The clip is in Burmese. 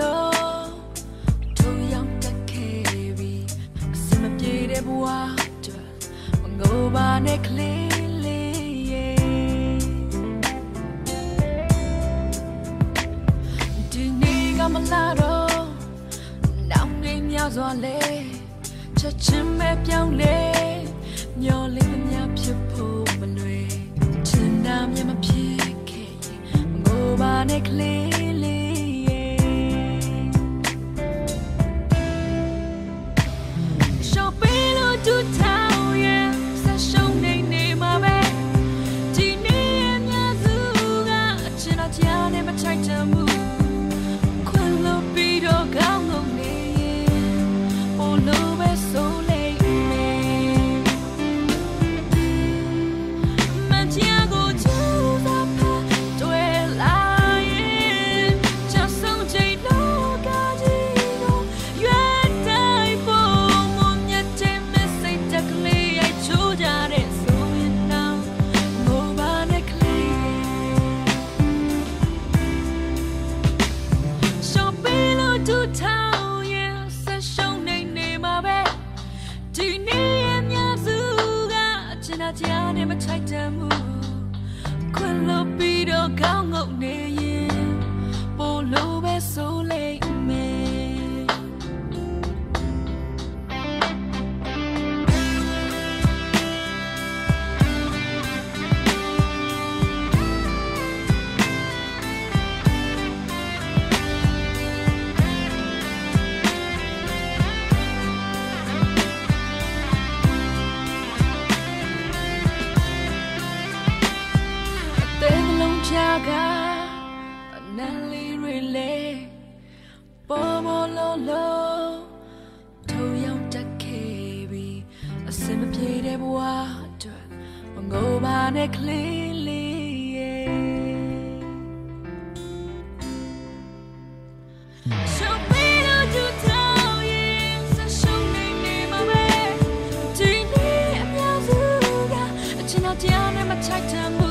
လုံးထိုးရောက်တက်ခဲ့ပြီအစမပြေတဲ့ဘဝတွေမငိုပါနဲ့ကလေးမလာတော့နောင်နေမြောက်စွာလေချက်ချင်းပဲပြောင်းလေမျောလေးမများဖြစ်ဖို့မလွယ်ချင်တာမြင်မဖြစ်ခဲ့ရင်ငိုပါနဲ့ကလေး တာကြားနေမထိုက်တမှုခွင်လို့ပြီးတော့ကောင်းငုံနေရ ကအနံလေးတွေလေပေါ်မလုံးလုံးထုံရောက်တက်ခဲ့ပြီအစမပြေတဲ့ဘဝအတွက်မငိုပါနဲ့ကလေးလေးချစ်တယ်